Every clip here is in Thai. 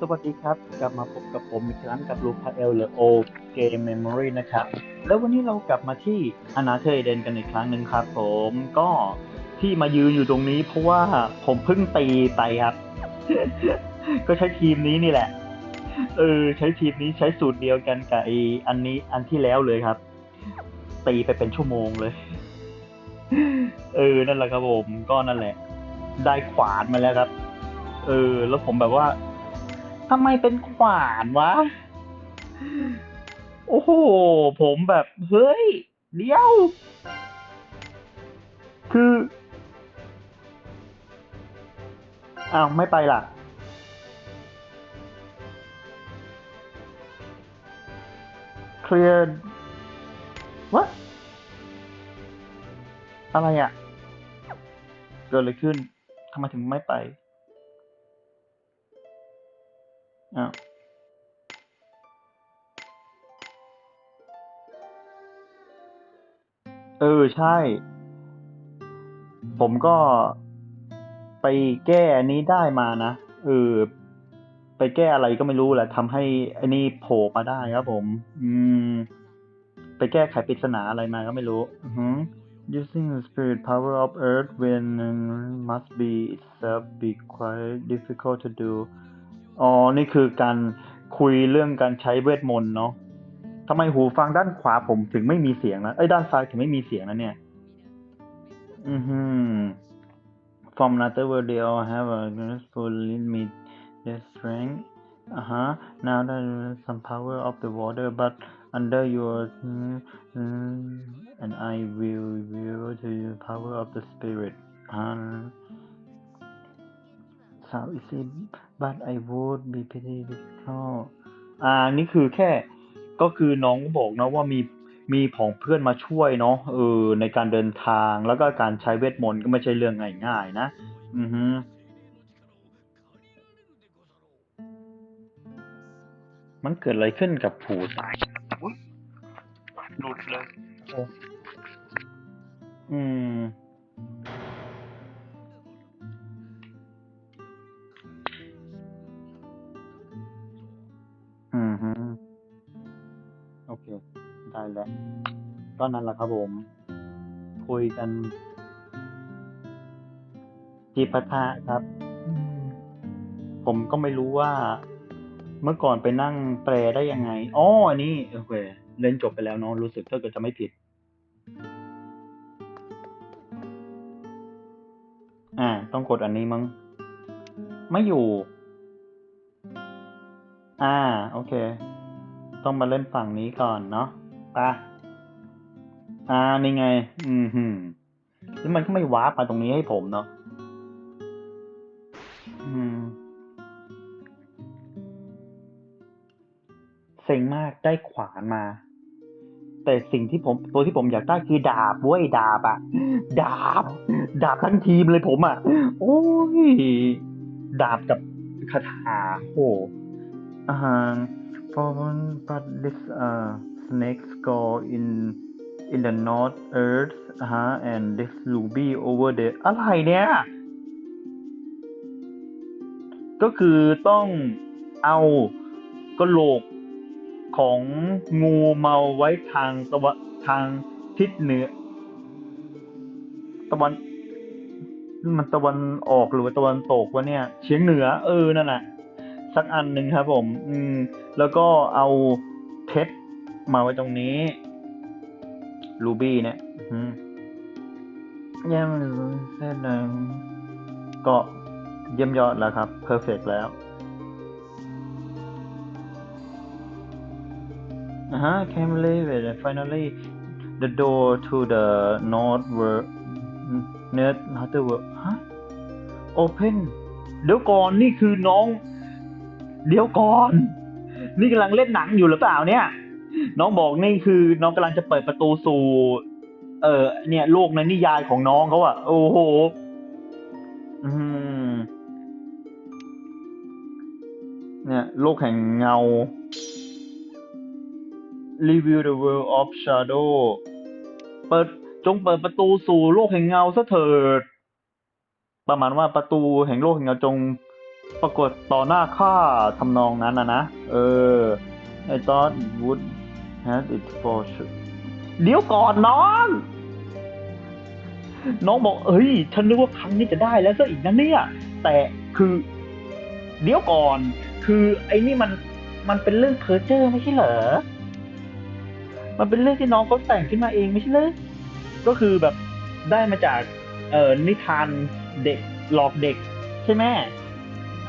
สวัสดีครับ กลับมาพบกับผมอีกครั้งกับลูคาเอลหรือโอเกมเมมโมรีนะครับ แล้ววันนี้เรากลับมาที่อนาเธอเดนกันอีกครั้งหนึ่งครับผมก็ที่มายืนอยู่ตรงนี้เพราะว่าผมเพิ่งตีไปครับ ก็ใช้ทีมนี้นี่แหละ เออ ใช้ทีมนี้ใช้สูตรเดียวกันกับไออันนี้อันที่แล้วเลยครับ ตีไปเป็นชั่วโมงเลย เออ นั่นแหละครับผมก็นั่นแหละ ได้ขวานมาแล้วครับ เออ แล้วผมแบบว่า ทำไมเป็นขวานวะ โอ้โห ผมแบบ เฮ้ย เดี๋ยว คืออ้าวไม่ไปล่ะเคลียร์วะอะไรอะ่ะ เกิดอะไรขึ้นทำไมถึงไม่ไป อ้าวเออใช่ ผมก็ไปแก้อันนี้ได้มานะเออไปแก้อะไรก็ไม่รู้แหละทำให้อันนี้โผล่มาได้ครับผม อืม ไปแก้ไขปริศนาอะไรมาก็ไม่รู้อือ using the spirit power of earth when must be itself be quite difficult to do อ๋อ นี่คือการคุยเรื่องการใช้เวทมนต์เนาะทำไมหูฟังด้านขวาผมถึงไม่มีเสียงนะเอ้ยด้านซ้ายถึงไม่มีเสียงนะเนี่ย อือหือ from another world they all have a full limit their strength uh-huh now there is some power of the water but under your and I will reveal to the power of the spirit uh, so is it but I would be pretty difficult อ่านี่คือแค่ก็คือน้องบอกเนาะว่ามีมีผองเพื่อนมาช่วยเนาะเออในการเดินทางแล้วก็การใช้เวทมนต์ก็ไม่ใช่เรื่องง่ายๆนะ อือฮึมันเกิดอะไรขึ้นกับผูตายอุ๊ยหลุดเลยโอ้อืม เคได้แล้วก็นั่นแหละครับผม คุยกันจีปะทะครับอืมผมก็ไม่รู้ว่า เมื่อก่อนไปนั่งแปลได้ยังไงอ๋ออันนี้โอเคเล่นจบไปแล้วเนาะรู้สึกถ้าเกิดจะไม่ผิด อ่า ต้องกดอันนี้มั้งไม่อยู่ อ่า โอเค ต้องมาเล่นฝั่งนี้ก่อนเนาะไปะอ่านี่ไง อืมหืมแล้วมันก็ไม่วาร์ปมาตรงนี้ให้ผมเนาะอืมเซ็งมากได้ขวานมา แต่สิ่งที่ผมตัวที่ผมอยากได้คือดาบเว้ยดาบอะดาบ ดาบทั้งทีมเลยผมอะโอ้ย ดาบกับคาถาโหอ่า for one but this uh snake skull in in the north earth อ่าฮะ and this ruby over there อะไรเนี่ย ก็คือต้องเอากระโหลกของงูมาไว้ทางตะวันทางทิศเหนือ ตะวัน มันตะวันออกหรือว่าตะวันตกวะเนี่ย เฉียงเหนือ เออ นั่นแหละ สักอันหนึ่งครับผม อืม แล้วก็เอาเพชรมาไว้ตรงนี้รูบี้เนี่ยอืมเยี่ยมเส้นหนึ่งก็เยี่ยมยอดแล้วครับเพอร์เฟกแล้ว Uh huh, can't believe it. Finally, the door to the north were north north world ฮะ open เดี๋ยวก่อนนี่คือน้อง เดี๋ยวก่อน นี่กำลังเล่นหนังอยู่หรือเปล่าเนี่ย น้องบอกนี่คือ น้องกำลังจะเปิดประตูสู่ เออเนี่ยโลกในนิยายของน้องเขาอะโอ้โห อืม เนี่ยโลกแห่งเงา Review the world of shadow เปิดจงเปิดประตูสู่โลกแห่งเงาซะเถิด ประมาณว่าประตูแห่งโลกแห่งเงาจง ปรากฏต่อหน้าข้าทำนองนั้นนะนะ เออ I thought would have it for sure เดี๋ยวก่อนน้อง น้องบอกเอ้ย ฉันนึกว่าครั้งนี้จะได้แล้วซะอีกนะเนี่ย แต่คือ เดี๋ยวก่อน คือไอ้นี่มันมันเป็นเรื่องเพอร์เจอร์ไม่ใช่เหรอ มันเป็นเรื่องที่น้องเขาแต่งขึ้นมาเองไม่ใช่เหรอ ก็คือแบบได้มาจาก เอ่อนิทานเด็กหลอกเด็กใช่ไหม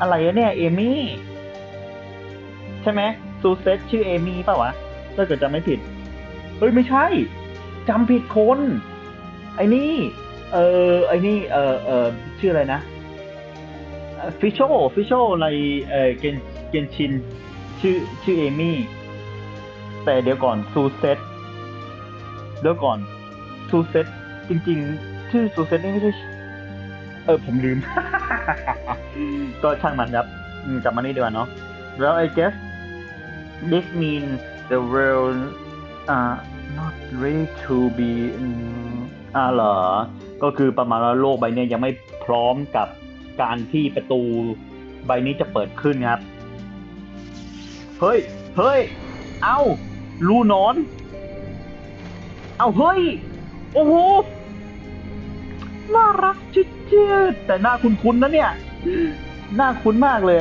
อะไรอะเนี่ย เอมี่ ใช่ไหมซูเซตชื่อเอมี่ป่าวะถ้าเกิดจำไม่ผิด เฮ้ย ไม่ใช่จำผิดคน ไอ้นี่ เออไอ้นี่เออเออชื่ออะไรนะฟิชโชฟิชโชในเออเกนเกนชิน ชื่อชื่อเอมี่ แต่เดี๋ยวก่อนซูเซตเดี๋ยวก่อนซูเซตจริง ๆ ชื่อซูเซตนี่ไม่ใช่ เออผมลืม ก็ช่างมันครับอืมกลับมานี่ดีกว่าเนาะแล้ว I guess this mean the world are not ready to be อ่าเหรอ ก็คือประมาณว่าโลกใบนี้ยังไม่พร้อมกับการที่ประตูใบนี้จะเปิดขึ้นครับ เฮ้ย เฮ้ย เอ้า รูนอน เอ้า เฮ้ย โอ้โห น่ารักจิ๊ด ดแต่หน้าคุ้นๆนะเนี่ย หน้าคุ้นมากเลย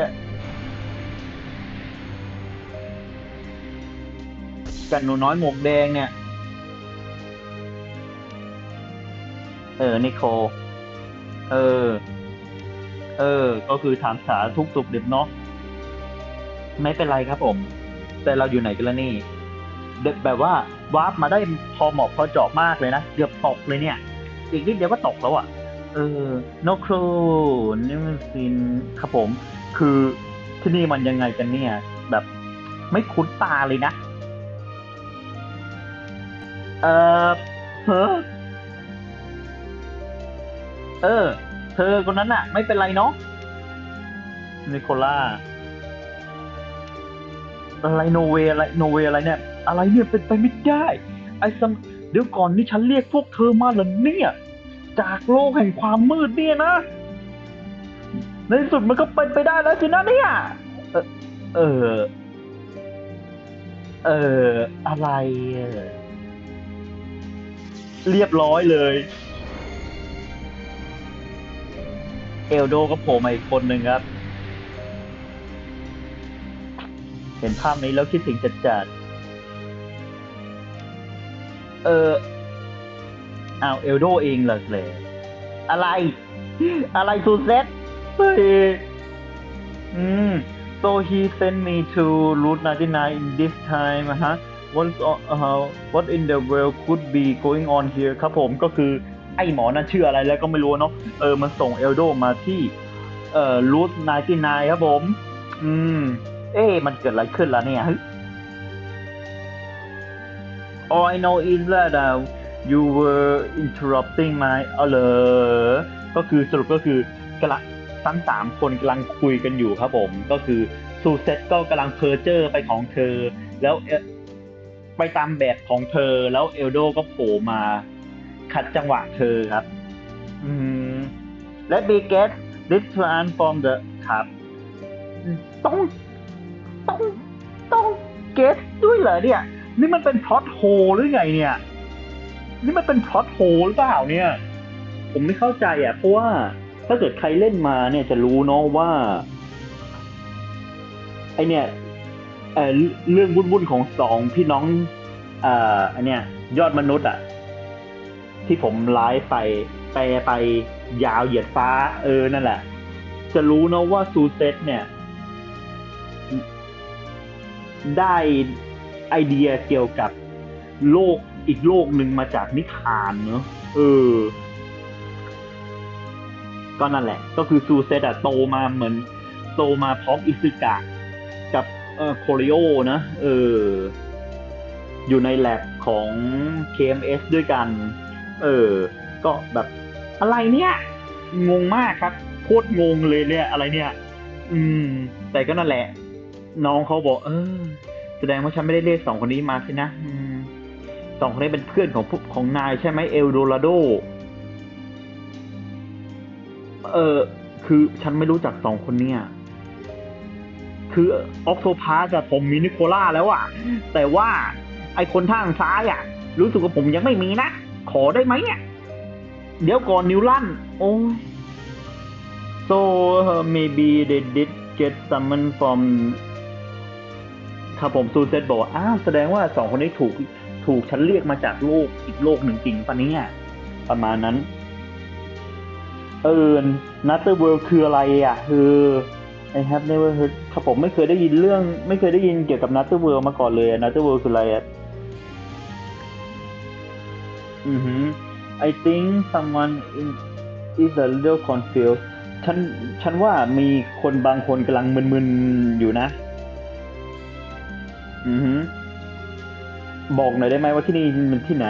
กันหนูน้อยหมวกแดงเนี่ย เออ นิโคลเออ เออ ก็คือถามสาทุกตุกดิบเนาะ ไม่เป็นไรครับผม แต่เราอยู่ไหนกันล้วนี่เด็กแบบว่าวาร์ปมาได้พอเหมาะพอเจาะมากเลยนะ เกือบตกเลยเนี่ย อีกนิดเดียวก็ตกแล้วอะ่ะ เออโนครูนี่มันซีนครับผม คือที่นี่มันยังไงกันเนี่ย แบบไม่คุ้นตาเลยนะ เออเฮ้อเออ เธอคนนั้นอะไม่เป็นไรเนาะนิโคล่าอะไรโนเวอะไรโนเวอะไรเนี่ย อะไรเนี่ยเป็นไปไม่ได้ ไอ้ซัมเดี๋ยวก่อนนี่ฉันเรียกพวกเธอมาเหรอเนี่ย จากโลกแห่งความมืดเนี่ยนะ ในสุดมันก็เป็นไปได้แล้วสินะเนี่ยเออเออ เออ อะไร เรียบร้อยเลย เอลโดก็โผล่มาอีกคนหนึ่งครับ เห็นภาพนี้แล้วคิดถึงจัดจัดเออ อ้าวเอลโดเองเหรอเลยอะไร อะไรซูเซตเฮ้ยอืม so he sent me to route 99 in this time ฮะ what uh, what in the world could be going on here ครับผมก็คือไอ้หมอนั่นชื่ออะไรแล้วก็ไม่รู้เนาะเออมันส่งเอลโดมาที่เอ่อ route 99ครับผม อืม เอ๊มันเกิดอะไรขึ้นล่ะเนี่ยเฮ้ย All I know is that uh, you were interrupting my เอาเลยก็คือสรุปก็คือกำลังทั้งสามคนกำลังคุยกันอยู่ครับผม ก็คือซูเซตก็กำลังเพอร์เจอร์ไปของเธอ แล้วไปตามแบบของเธอ แล้วเอลโดก็โผล่มาขัดจังหวะเธอครับ อืม Let me get this one from the ครับต้องต้องต้องเก็ตด้วยเหรอเนี่ย นี่มันเป็นพล็อตโฮหรือไงเนี่ย นี่มันเป็นพล็อตโฮหรือเปล่าเนี่ย ผมไม่เข้าใจอะ เพราะว่าถ้าเกิดใครเล่นมาเนี่ยจะรู้เนาะว่า ไอเนี่ยเออเรื่องวุ่นๆของสองพี่น้องเอ่ออันเนี้ยยอดมนุษย์อะ ที่ผมไลฟ์ไปแปลไปยาวเหยียดฟ้า เออนั่นแหละ จะรู้เนาะว่าซูเซตเนี่ย ได้ไอเดียเกี่ยวกับโลก อีกโลกหนึ่งมาจากนิทานเนอะเออ ก็นั่นแหละ ก็คือซูเซตอะโตมาเหมือน โตมาพร้อมอิซึกะ กับเอ่อโคริโอนะเออ อยู่ในแลบของ KMS ด้วยกัน เออ ก็แบบอะไรเนี่ย งงมากครับ โคตรงงเลยเนี่ย อะไรเนี่ย อืม แต่ก็นั่นแหละ น้องเขาบอก เออ แสดงว่าฉันไม่ได้เรียกสองคนนี้มาสินะอืม สองคนนี้เป็นเพื่อนของพวกของนายใช่ไหมเอลโดราโด เออคือฉันไม่รู้จักสองคนเนี่ยคือออกโทพาสอะผมมีนิโคล่าแล้วอะแต่ว่าไอคนทางซ้ายอะรู้สึกว่าผมยังไม่มีนะ ขอได้ไหมอะเดี๋ยวก่อนนิวลันโอ้ so uh, maybe they did get someone from ครับผมซูเซตบอกอ้าวแสดงว่าสองคนนี้ถูก ถูกฉันเรียกมาจากโลกอีกโลกหนึ่งจริงปะเนี่ยประมาณนั้น เออนัตเตอร์เวิลคืออะไรอะ คือ I have never heard ครับผมไม่เคยได้ยินเรื่อง ไม่เคยได้ยินเกี่ยวกับนัตเตอร์เวิลมาก่อนเลยนัตเตอร์เวิลคืออะไรอะอือหือ I think someone in is a little confused ฉัน ฉันว่ามีคนบางคนกำลังมึนๆอยู่นะ อือหือ บอกหน่อยได้ไหมว่าที่นี่มันที่ไหน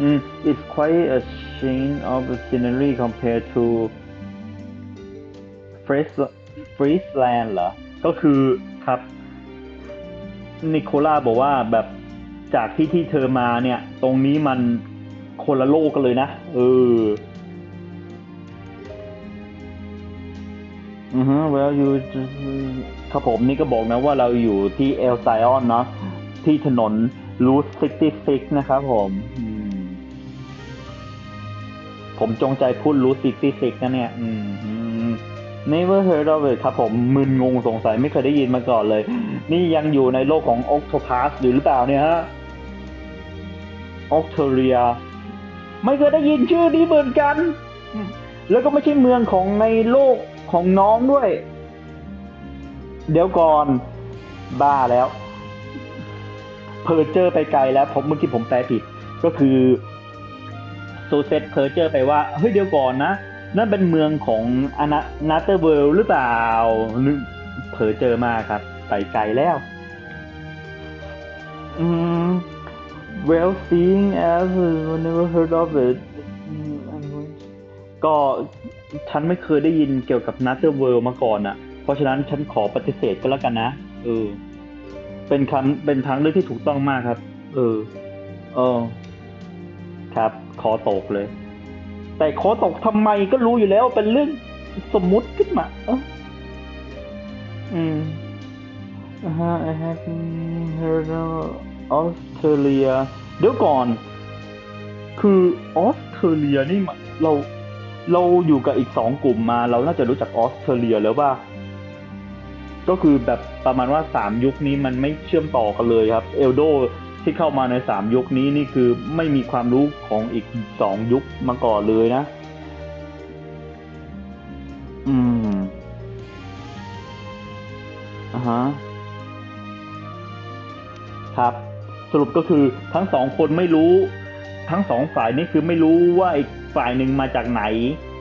อืม it's quite a change of scenery compared to Freeze Freezeland เหรอ ก็คือครับนิโคล่าบอกว่าแบบจากที่ที่เธอมาเนี่ย ตรงนี้มันคนละโลกกันเลยนะ เออ อือฮึ well you just ครับผมนี่ก็บอกนะว่าเราอยู่ที่เอลไซออนเนาะ ที่ถนนรูท66 นะครับผมผมจงใจพูดรูท66 นะเนี่ยอืมอืม never heard of it ครับผมมึนงงสงสัยไม่เคยได้ยินมาก่อนเลย นี่ยังอยู่ในโลกของ Octopus หรือเปล่าเนี่ยฮะ Octoria ไม่เคยได้ยินชื่อนี้เหมือนกัน แล้วก็ไม่ใช่เมืองของในโลกของน้องด้วย เดี๋ยวก่อน บ้าแล้ว เพอร์เจอร์ไปไกลแล้วผมเมื่อกี้ผมแปลผิด ก็คือโซเซตเพอร์เจอร์ไปว่าเฮ้ยเดี๋ยวก่อนนะ นั่นเป็นเมืองของอนานาเตอร์เวิลหรือเปล่าเพอเจอมากครับ ไปไกลแล้ว อืม well seeing as I never heard of it I'm going ก็ฉันไม่เคยได้ยินเกี่ยวกับนาเตอร์เวิลมาก่อนอะ เพราะฉะนั้นฉันขอปฏิเสธก็แล้วกันนะ เออ เป็นคำเป็นทางเลือกที่ถูกต้องมากครับ เออเออครับขอตกเลย แต่ขอตกทำไมก็รู้อยู่แล้วเป็นเรื่องสมมุติขึ้นมาเอออืมอ่าฮะ I have heard of Australia เดี๋ยวก่อน คือออสเตรเลียนี่มันเราเราอยู่กับอีกสองกลุ่มมา เราน่าจะรู้จักออสเตรเลียแล้วว่า ก็คือแบบประมาณว่าสามยุคนี้มันไม่เชื่อมต่อกันเลยครับ เอลโดที่เข้ามาในสามยุคนี้นี่คือไม่มีความรู้ของอีกสองยุคมาก่อนเลยนะ อืมอ่าฮะครับ สรุปก็คือทั้งสองคนไม่รู้ ทั้งสองฝ่ายนี่คือไม่รู้ว่าอีกฝ่ายหนึ่งมาจากไหน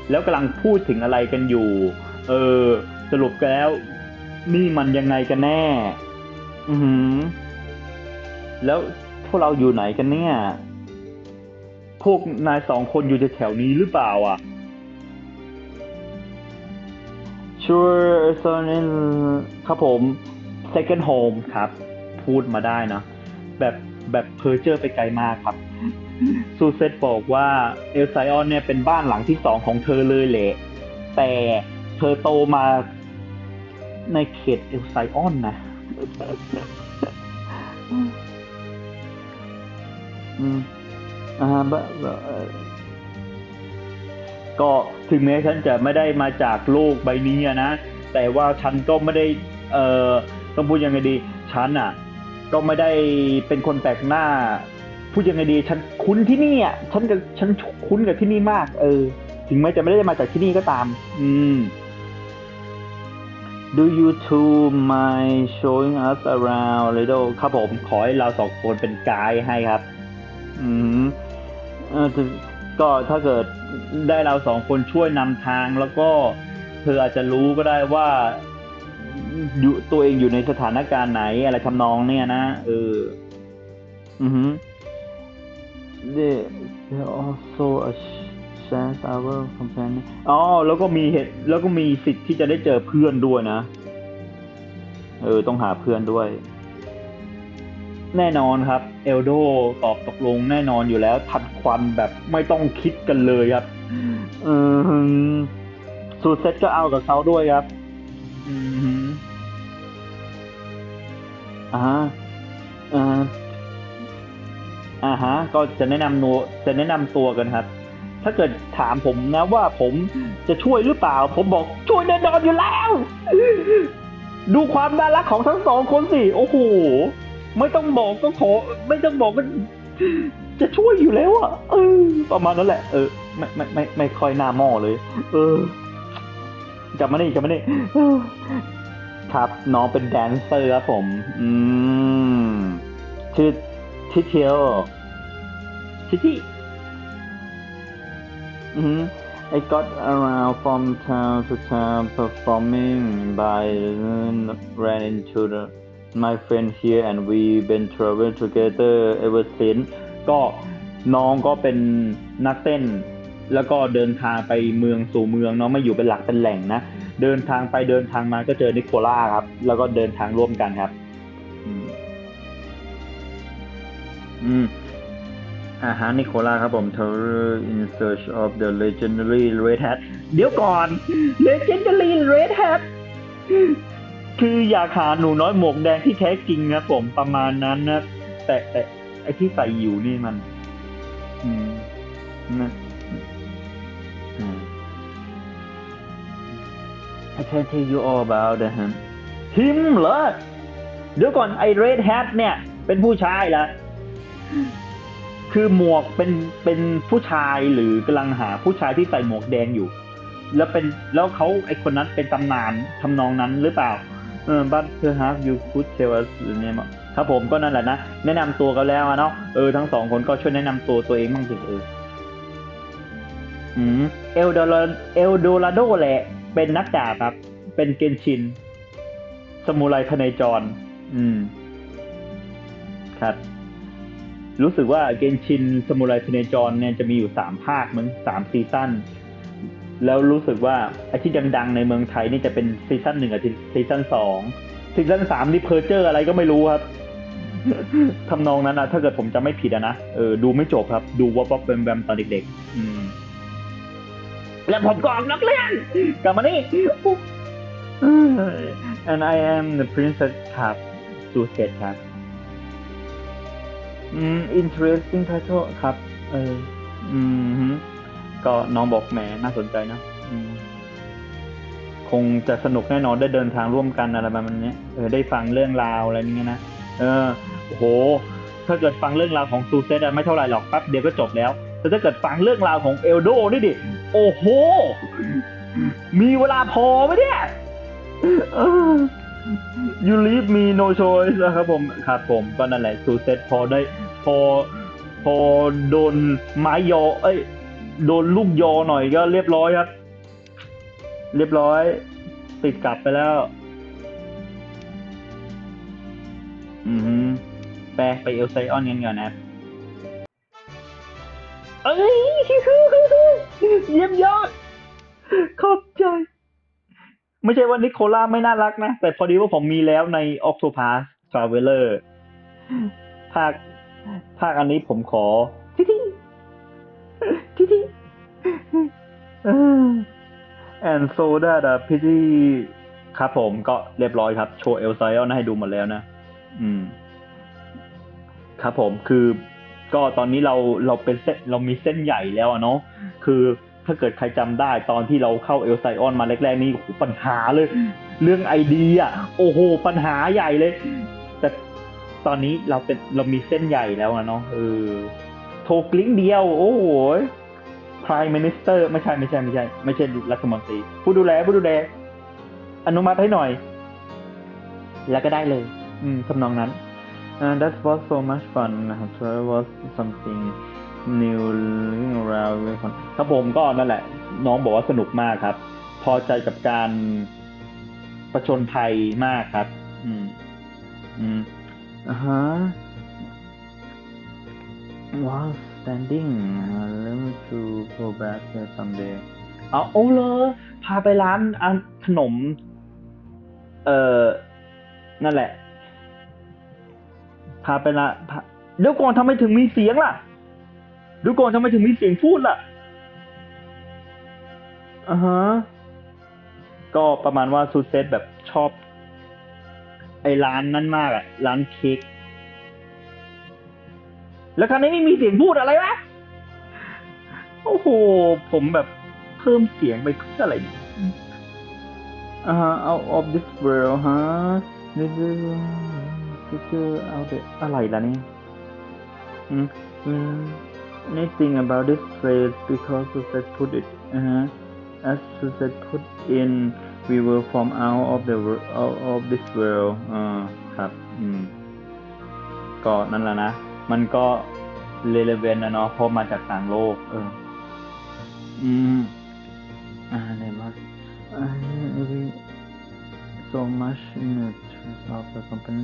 แล้วกำลังพูดถึงอะไรกันอยู่ เออ สรุปกันแล้ว นี่มันยังไงกันแน่ อือหือ แล้วพวกเราอยู่ไหนกันเนี่ย พวกนายสองคนอยู่แถวๆนี้หรือเปล่าอะ Sure son in ครับผม second home ครับ พูดมาได้นะแบบแบบเพอร์เจอร์ไปไกลมากครับ ซูเซตบอกว่าเอลไซออนเนี่ยเป็นบ้านหลังที่สองของเธอเลยแหละ แต่เธอโตมา ในเขตเอลไซออนนะอืมอ่าบะก็ถึงแม้ฉันจะไม่ได้มาจากโลกใบนี้นะ แต่ว่าฉันก็ไม่ได้ เอ่อ ต้องพูดยังไงดี ฉันอะ ก็ไม่ได้เป็นคนแปลกหน้า พูดยังไงดี ฉันคุ้นที่นี่อะ ฉันกับฉันคุ้นกับที่นี่มาก เออ ถึงแม้จะไม่ได้มาจากที่นี่ก็ตาม อืม Do you two mind showing us around little ครับผม ขอให้เราสองคนเป็นไกด์ให้ครับ อืมเอก็ถ้าเกิดได้เราสองคนช่วยนำทางแล้วก็เธออาจจะรู้ก็ได้ว่าอยู่ตัวเองอยู่ในสถานการณ์ไหน อะไรทำนองเนี่ยนะ เออ อือฮึ There there also a chance our companion อ๋อแล้วก็มีเหตุแล้วก็มีสิทธิ์ที่จะได้เจอเพื่อนด้วยนะ เออ ต้องหาเพื่อนด้วย แน่นอนครับ เอลโดตอบตกลงแน่นอนอยู่แล้ว ทัดควันแบบไม่ต้องคิดกันเลยครับ เออสูเซตก็เอากับเขาด้วยครับ อืมอ่าฮะอ่าอ่าฮะ ก็จะแนะนำโนจะแนะนำตัวกันครับ ถ้าเกิดถามผมนะว่าผมจะช่วยหรือเปล่า ผมบอกช่วยแน่นอนอยู่แล้ว ดูความน่ารักของทั้งสองคนสิ โอ้โห ไม่ต้องบอกก็ขอ ไม่ต้องบอกก็จะช่วยอยู่แล้วอะเออประมาณนั้นแหละ เออ ไม่ไม่ไม่ไม่ค่อยหน้าหม้อเลย เออกลับมานี่กลับมานี่ครับน้องเป็นแดนเซอร์ครับผม อืมชื่อทิเทียวทิทิ Mm-hmm. I got around from town to town performing by ran into the my friend here and we've been traveling together ever since ก็น้องก็เป็นนักเต้น แล้วก็เดินทางไปเมืองสู่เมืองเนาะไม่อยู่เป็นหลักเป็นแหล่งนะ เดินทางไปเดินทางมาก็เจอนิโคล่าครับ แล้วก็เดินทางร่วมกันครับ อืมอืม อาหารนิโคลาครับผม Tour in search of the legendary red hat เดี๋ยวก่อน legendary red hat คืออยากหาหนูน้อยหมวกแดงที่แท้จริงนะผมประมาณนั้นนะ แต่แต่ไอที่ใส่อยู่นี่มัน อืมนะอืม I can tell you all about him ฮิมเหรอเดี๋ยวก่อนไอ red hat เนี่ย เป็นผู้ชายเหรอ คือหมวกเป็นเป็นผู้ชายหรือกำลังหาผู้ชายที่ใส่หมวกแดงอยู่ แล้วเป็นแล้วเขาไอคนนั้นเป็นตำนานทำนองนั้นหรือเปล่าเออ but perhaps you could tell us the name of ครับผมก็นั่นแหละนะ แนะนำตัวกันแล้วอะเนาะเออทั้งสองคนก็ช่วยแนะนำตัวตัวเองบ้างสิเออเอลโดราเอลโดราโดแหละ เป็นนักดาบครับ เป็นเกนชิน สมุไรพเนจร อืม ครับ รู้สึกว่าเกนชินสมุไรพเนจรเนี่ยจะมีอยู่สามภาคมั้งสามซีซั่นแล้วรู้สึกว่าไอ้ที่ดังๆในเมืองไทยนี่จะเป็นซีซั่นหนึ่งกับซีซั่นสองซีซั่นสามนี่เพอร์เจอร์อะไรก็ไม่รู้ครับทำนองนั้นนะถ้าเกิดผมจะไม่ผิดอะนะเออดูไม่จบครับ ดูว่าป๊อปแบมแบมตอนเด็กๆอืมแล้วผมก็ออกนักเรียนกลับมานี่ and I am the princess ครับสูเซตครับ อืม interesting title ครับ เออ อืมก็น้องบอกแหมน่าสนใจนะอืมคงจะสนุกแน่นอนได้เดินทางร่วมกันอะไรประมาณนี้เออได้ฟังเรื่องราวอะไรอย่างเงี้ยนะ เออโห ถ้าเกิดฟังเรื่องราวของซูเซตไม่เท่าไหร่หรอกแป๊บเดียวก็จบแล้ว แต่ถ้าเกิดฟังเรื่องราวของเอลโดนี่ดิ โอ้โห มีเวลาพอไหมเนี่ย เออ you leave me no choice นะครับผมครับผมก็นั่นแหละซูเซตพอได้พอพอโดนไม้ยอ เอ้ย โดนลูกยอหน่อยก็เรียบร้อยครับ เรียบร้อย ติดกลับไปแล้ว อือฮึแปไปเอลไซออนกันก่อนนะเอ้ยเยี่ยมยอด ขอบใจ ไม่ใช่ว่านิโคล่าไม่น่ารักนะ แต่พอดีว่าผมมีแล้วใน Octopath Traveler ภาคภาคอันนี้ผมขอทิทิทิทิเออ and so that a pity ครับผมก็เรียบร้อยครับ โชว์เอลไซออนให้ดูหมดแล้วนะ อืม ครับผมคือก็ตอนนี้เราเราเป็นเส้นเรามีเส้นใหญ่แล้วอะเนาะคือ ถ้าเกิดใครจำได้ตอนที่เราเข้าเอลไซออนมาแรกๆนี่โอ้โหปัญหาเลย เรื่องไอเดียโอ้โห ปัญหาใหญ่เลย แต่ตอนนี้เราเป็นเรามีเส้นใหญ่แล้วอะเนาะเออโทรกลิ้งเดียว โอ้โห Prime Minister ไม่ใช่ไม่ใช่ไม่ใช่ ไม่ใช่รัฐมนตรี ผู้ดูแลผู้ดูแลอนุมัติให้หน่อย แล้วก็ได้เลย อืมทำนองนั้น and that was so much fun นะครับ so it was something new living Around ครับผมก็นั่นแหละ น้องบอกว่าสนุกมากครับ พอใจกับการประชนภัยมากครับ อืม อืมอ่าฮะ was standing let me to go back there someday เอาโอ้เลยพาไปร้านอันขนม เอ่อ นั่นแหละ พาไปละพาเดี๋ยวก่อนทำไมถึงมีเสียงล่ะ ดี๋ยวก่อนทำไมถึงมีเสียงพูดล่ะอ่าฮะก็ประมาณว่าซูเซตแบบชอบ ไอ้ร้านนั้นมากอะร้านเค้กแล้วคราวนี้ไม่มีเสียงพูดอะไรวะโอ้โห ผมแบบเพิ่มเสียงไปเพื่ออะไรเนี่ยอ่า out of this world ฮะ this is picture out the อะไรล่ะเนี่ยอืมอืม anything about this place because Suzette put it อ่าฮะ as Suzette put in we were from out of the world out of this world อ่าครับอืมก็นั่นแหละนะ มันก็ relevant นะเนาะเพราะมาจากต่างโลก เออ อืมอ่าไหนมาอ่า so much in the trust of the company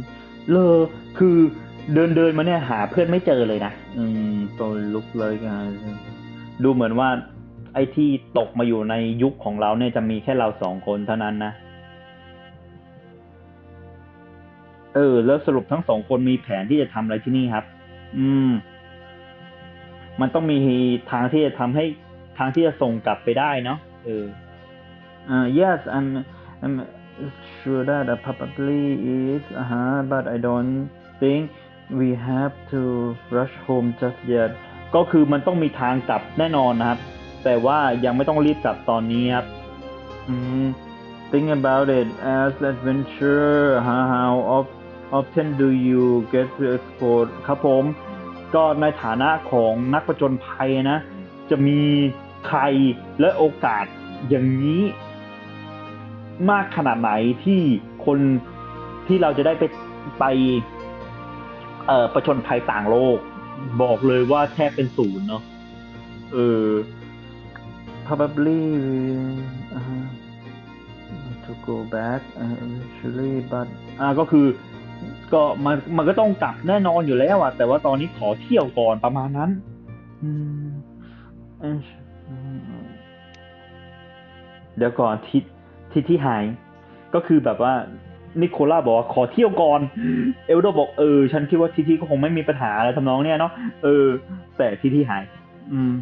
เลอคือเดินเดินมาเนี่ยหาเพื่อนไม่เจอเลยนะ อืม so look เลยกันดูเหมือนว่า ไอ้ที่ตกมาอยู่ในยุคของเราเนี่ยจะมีแค่เราสองคนเท่านั้นนะ เออ แล้วสรุปทั้งสองคนมีแผนที่จะทำอะไรที่นี่ครับ อืม มันต้องมีทางที่จะทำให้ทางที่จะส่งกลับไปได้เนาะเอออ่า yes I'm I'm sure that probably is uh huh but I don't think we have to rush home just yet ก็คือมันต้องมีทางกลับแน่นอนนะครับ แต่ว่ายังไม่ต้องรีบกลับตอนนี้ครับ think about it as adventure how how of often do you get to explore ครับผม ก็ในฐานะของนักประจนภัยนะ จะมีใครและโอกาสอย่างนี้ มากขนาดไหนที่คนที่เราจะได้ไปไป เอ่อประชนภัยต่างโลก บอกเลยว่าแทบเป็นศูนย์เนาะเออ probably uh, to go back uh, eventually but อ่าก็คือ ก็มันมันก็ต้องกลับแน่นอนอยู่แล้วอะแต่ว่าตอนนี้ขอเที่ยวก่อนประมาณนั้นอืมเอ้ยเดี๋ยวก่อนทิศทิศที่หาย ก็คือแบบว่า นิโคล่าบอกว่าขอเที่ยวก่อน เอลโดบอกเออ ฉันคิดว่าทิที่ก็คงไม่มีปัญหาอะไรทำนองเนี้ยเนาะเออ แต่ทิที่หาย อืม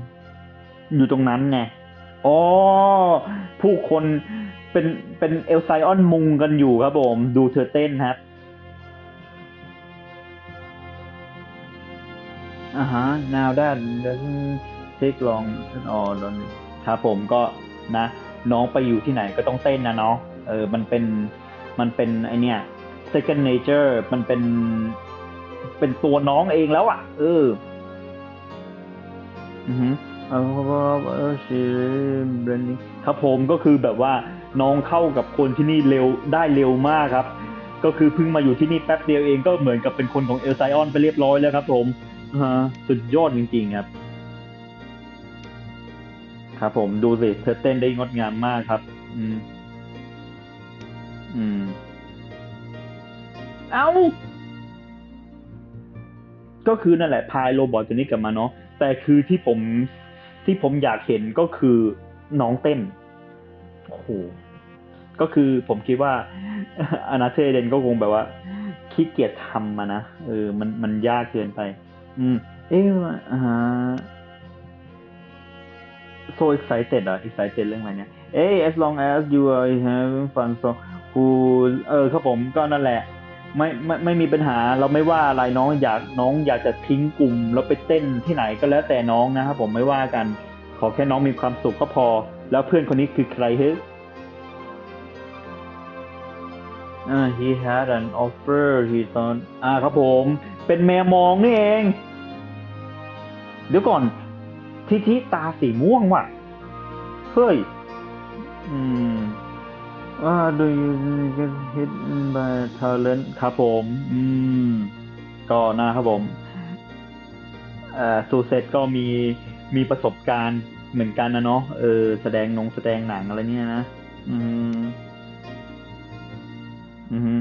อยู่ตรงนั้นไงอ๋อผู้คนเป็นเป็นเอลไซออนมุงกันอยู่ครับผม ดูเธอเต้นครับอ่าฮะ now that doesn't take long at all ครับผมก็นะ น้องไปอยู่ที่ไหนก็ต้องเต้นนะเนาะเออ มันเป็น มันเป็นไอเนี้ย second nature มันเป็นเป็นตัวน้องเองแล้วอะ่ะ เออ อือฮึครับผมก็คือแบบว่าน้องเข้ากับคนที่นี่เร็วได้เร็วมากครับ ก็คือเพิ่งมาอยู่ที่นี่แป๊บเดียวเองก็เหมือนกับเป็นคนของเอลไซออนไปเรียบร้อยแล้วครับผมฮะสุดยอดจริงๆครับ ครับผมดูสิเธอเต้นได้งดงามมากครับ อืม อืม เอาก็คือนั่นแหละพายโรบอทตัวนี้กลับมาเนาะแต่คือที่ผมที่ผมอยากเห็นก็คือน้องเต้นโอ้โหก็คือผมคิดว่าอนาเทเดนก็คงแบบว่าขี้เกียจทำมานะเออ มันมันยากเกินไป อืม เอ๊ะอ่า so excited อะ excited เรื่องอะไรเนี่ยเอ้ย as long as you are having fun so who เออครับผมก็นั่นแหละ ไม่ไม่ไม่มีปัญหาเราไม่ว่าอะไรน้องอยากน้องอยากจะทิ้งกลุ่มแล้วไปเต้นที่ไหนก็แล้วแต่น้องนะครับผมไม่ว่ากัน ขอแค่น้องมีความสุขก็พอ แล้วเพื่อนคนนี้คือใครเฮ้ยอ่า he had an offer he thought อ่าครับผม เป็นแมวมองนี่เอง เดี๋ยวก่อน ทิทิตาสีม่วงว่ะ เฮ้ย อืม ว่า do you get hit by talent ครับผม อืม ก็นะครับผมเอ่อซูเซตก็มีมีประสบการณ์เหมือนกันนะเนาะเออแสดงนงแสดงหนังอะไรเนี่ยนะ อืม อืม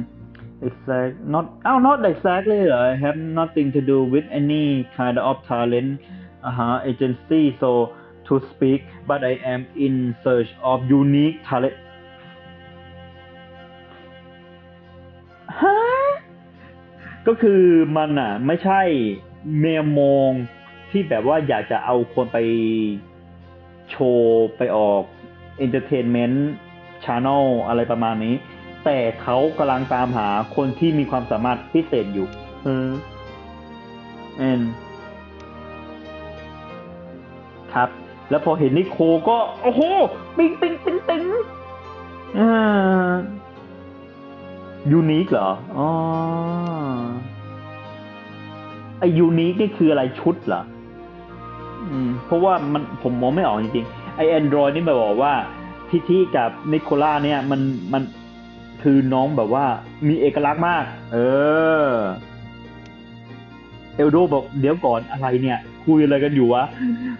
exact not อ้าว not exactly เหรอ have nothing to do with any kind of talent อ่าฮะ agency so to speak but I am in search of unique talent ก็คือมันอะ ไม่ใช่แมวมองที่แบบว่าอยากจะเอาคนไปโชว์ไปออก entertainment channel อะไรประมาณนี้ แต่เขากำลังตามหาคนที่มีความสามารถพิเศษอยู่เออเอ็นครับ แล้วพอเห็นนิโคก็ โอ้โห ปิงปิงปิงปิงอ่า ยูนิคเหรอ อ๋อ ไอยูนิคนี่คืออะไรชุดเหรอ อืม เพราะว่ามันผมมองไม่ออกจริงๆ ไอแอนดรอยนี่แบบบอกว่าทิที่กับนิโคล่าเนี่ย มันมันคือน้องแบบว่ามีเอกลักษณ์มาก เออ เอลโดบอกเดี๋ยวก่อนอะไรเนี่ย คุยอะไรกันอยู่วะ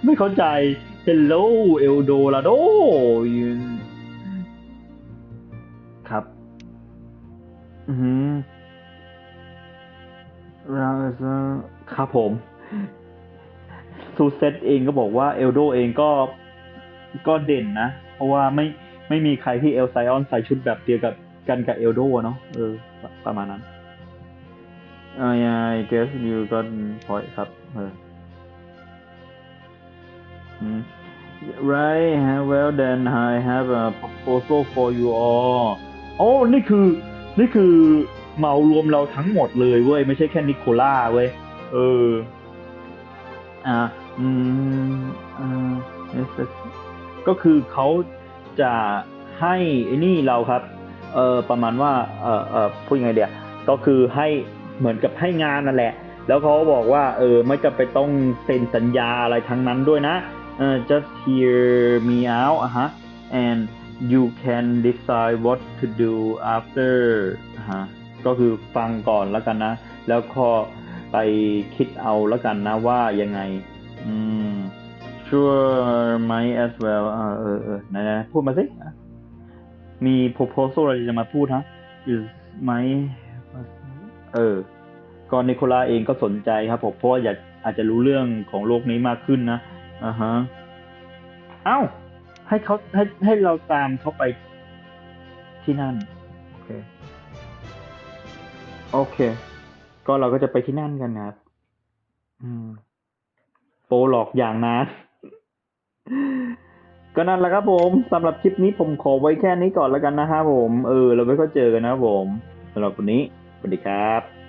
ไม่เข้าใจ Hello เอลโดลาโด อืมราครับผม ซูเซตเองก็บอกว่าเอลโดเองก็ก็เด่นนะ เพราะว่าไม่ไม่มีใครที่เอลไซออนใส่ชุดแบบเดียวกับกันกับเอลโดเนาะเออ ประมาณนั้น I guess you got point ครับเออ right well then I have a proposal for you all โอ้นี่คือ นี่คือเหมารวมเราทั้งหมดเลยเว้ย ไม่ใช่แค่นิโคล่าเว้ย เออ อ่า อืมอ่าก็คือเขาจะให้ไอ้นี่เราครับ เออประมาณว่า เออเออพูดยังไงเดียวก็คือให้เหมือนกับให้งานนั่นแหละ แล้วเขาบอกว่า เออ ไม่จะไปนต้องเซ็นสัญญาอะไรทั้งนั้นด้วยนะเออ just hear me out อะฮะ and you can decide what to do after ฮะก็คือฟังก่อนแล้วกันนะ แล้วก็ไปคิดเอาแล้วกันนะว่ายังไง อืม sure might as well อ่าเออเออไหนๆพูดมาสิ มี proposal อะไรจะมาพูดฮะ is my เออก่อนนิโคลาเองก็สนใจครับผมเพราะอยากอาจจะรู้เรื่องของโลกนี้มากขึ้นนะอ่าฮะ เอ้า ให้เขาให้ให้เราตามเขาไปที่นั่น โอเค โอเค ก็เราก็จะไปที่นั่นกันนะครับ อืม โปรหลอกอย่างนะก็นั่นแหละครับผมสำหรับคลิปนี้ผมขอไว้แค่นี้ก่อนแล้วกันนะครับผม เออ เราไม่ก็เจอกันนะครับผมสำหรับวันนี้สวัสดีครับ